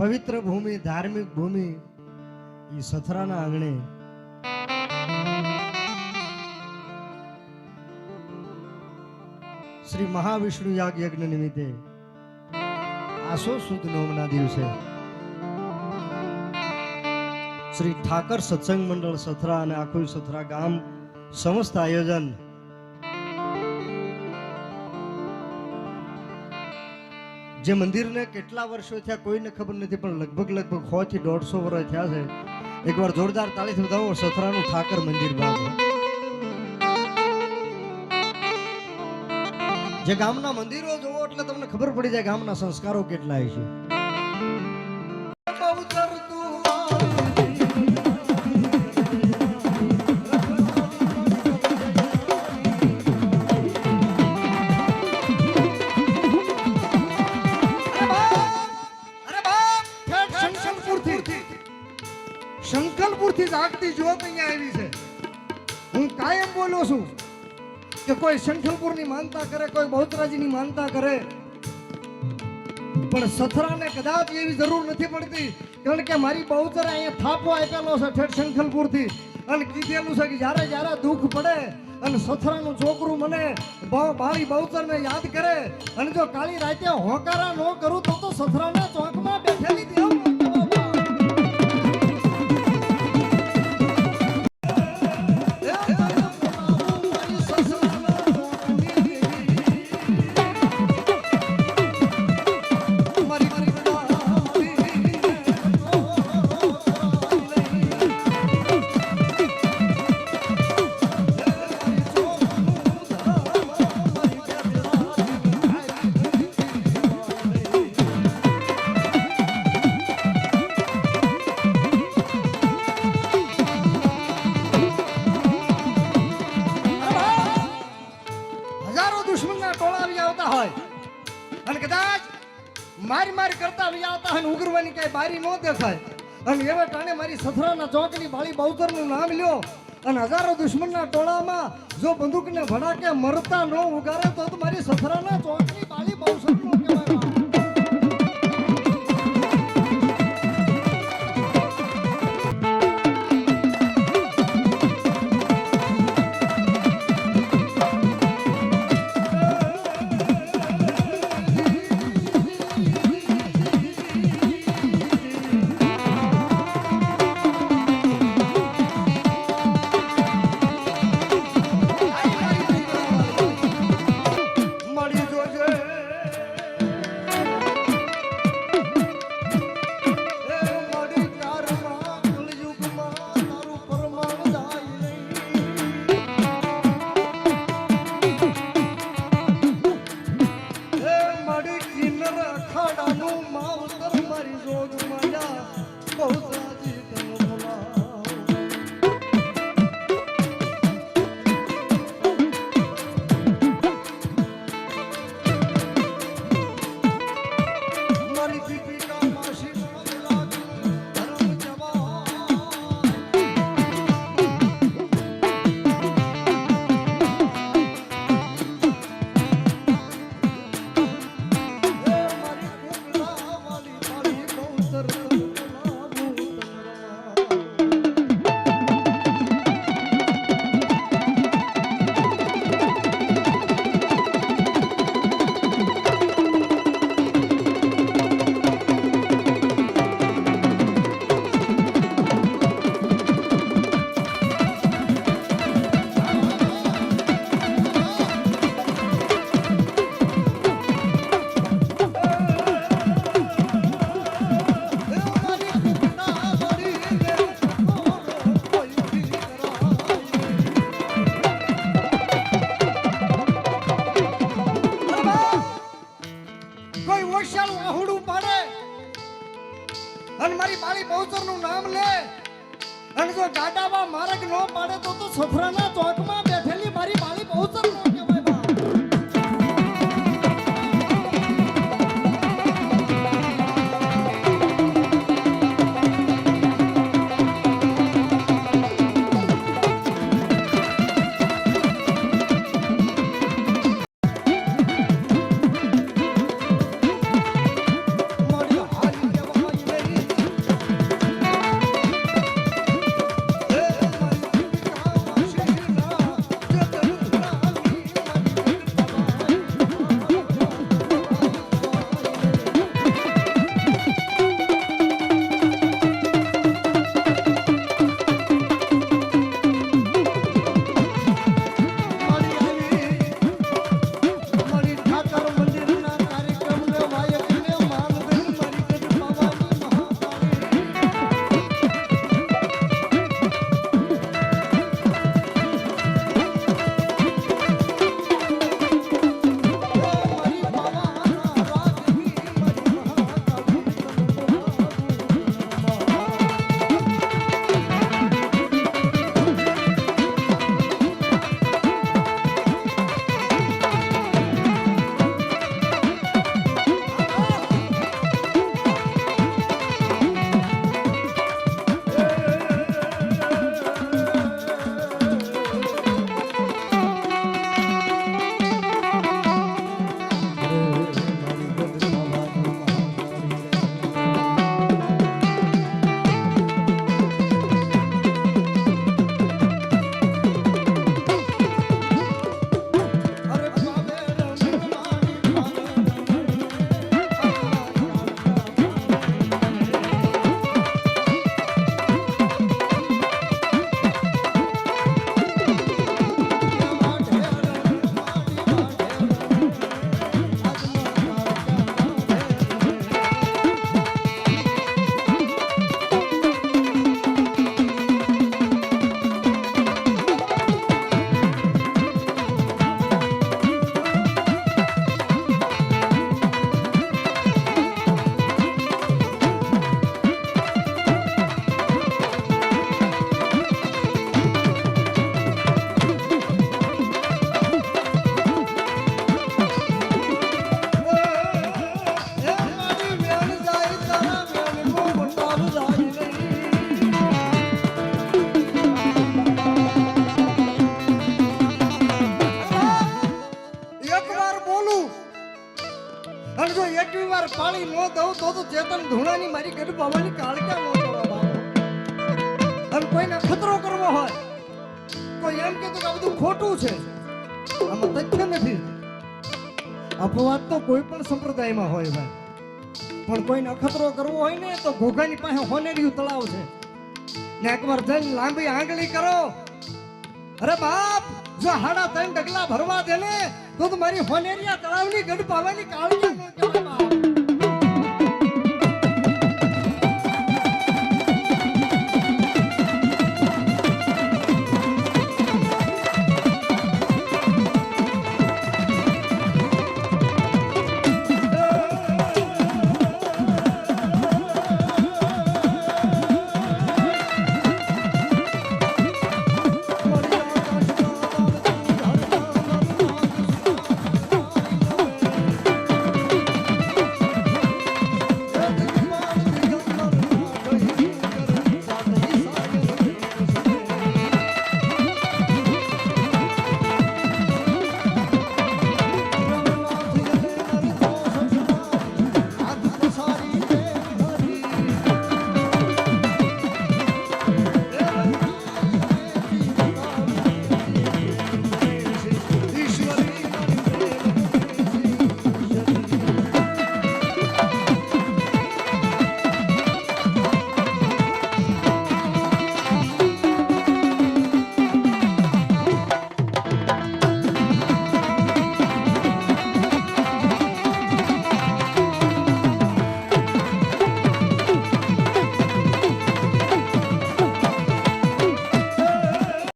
પવિત્ર ભૂમિ, ધાર્મિક ભૂમિ એ સથરાના આંગણે. શ્રી મહાવિષ્ણુ યાગ યજ્ઞ નિમિત્તે આસો સુદ નોમના દિવસે શ્રી ઠાકર સત્સંગ મંડળ સથરા અને આખું સથરા ગામ સમસ્ત આયોજન જે મંદિરને કેટલા વર્ષો થયા કોઈને ખબર નથી, પણ લગભગ લગભગ સો થી દોઢસો વર્ષ થયા છે. એકવાર જોરદાર તાળીથી બતાવો, સથરાનું ઠાકર મંદિર બાબુ જે ગામના મંદિરો જોવો એટલે તમને ખબર પડી જાય ગામના સંસ્કારો કેટલા છે. શંકલપુરથી જોત અહીંયા આવી છે. હું કાયમ બોલું છું કે કોઈ શંખલપુરની માનતા કરે, કોઈ બહુચરાજીની માનતા કરે. પણ સથરાને કદાચ એવી જરૂર નથી પડતી, કારણ કે મારી બહુતરા અહીંયા થાપો આપેલો છે ઠેઠ શંખલપુરથી. અને કીધેલું છે કે જ્યારે જ્યારે દુઃખ પડે અને સથરાનું છોકરું મને બ- મારી બહુચરને યાદ કરે, અને જો કાળી રાતે હોકારા ન કરું તો તો સથરાના ચોકમાં બેઠેલી હજારો દુશ્મનના ટોળા આવી આવતા હોય. અને કદાચ મારી મારી કરતા આવી આવતા હોય ઉગ્રવાની કઈ બારી ન દેખાય. અને એવા ટાણે મારી સથરાના ચોકની બાળી બહુતરનું નામ લ્યો. અને હજારો દુશ્મનના ટોળામાં જો બંદૂકને ભડાકે મરતા ન ઉગારે તો મારી સથરાના ચોકની બાળી બહુસરનું પાડે ગઢ પાવાની કાળક્યા નો કરો બાપો અને કોઈને ખતરો કરવો હોય, કોઈ એમ કહેતું કે આ બધું ખોટું છે. આમાં તથ્ય નથી. અપવાદ તો કોઈ પણ સંપ્રદાયમાં હોય ભાઈ. પણ કોઈને અખતરો કરવો હોય ને તો ઘોઘાની પાસે હોનેરિયું તળાવ છે. ને એકવાર જઈને લાંબી આંગળી કરો. અરે બાપ, જો હાડા ત્રણ ડગલા ભરવા દે ને તો તો મારી હોનેરિયા તળાવની ગઢ પાવાની કાળજી ન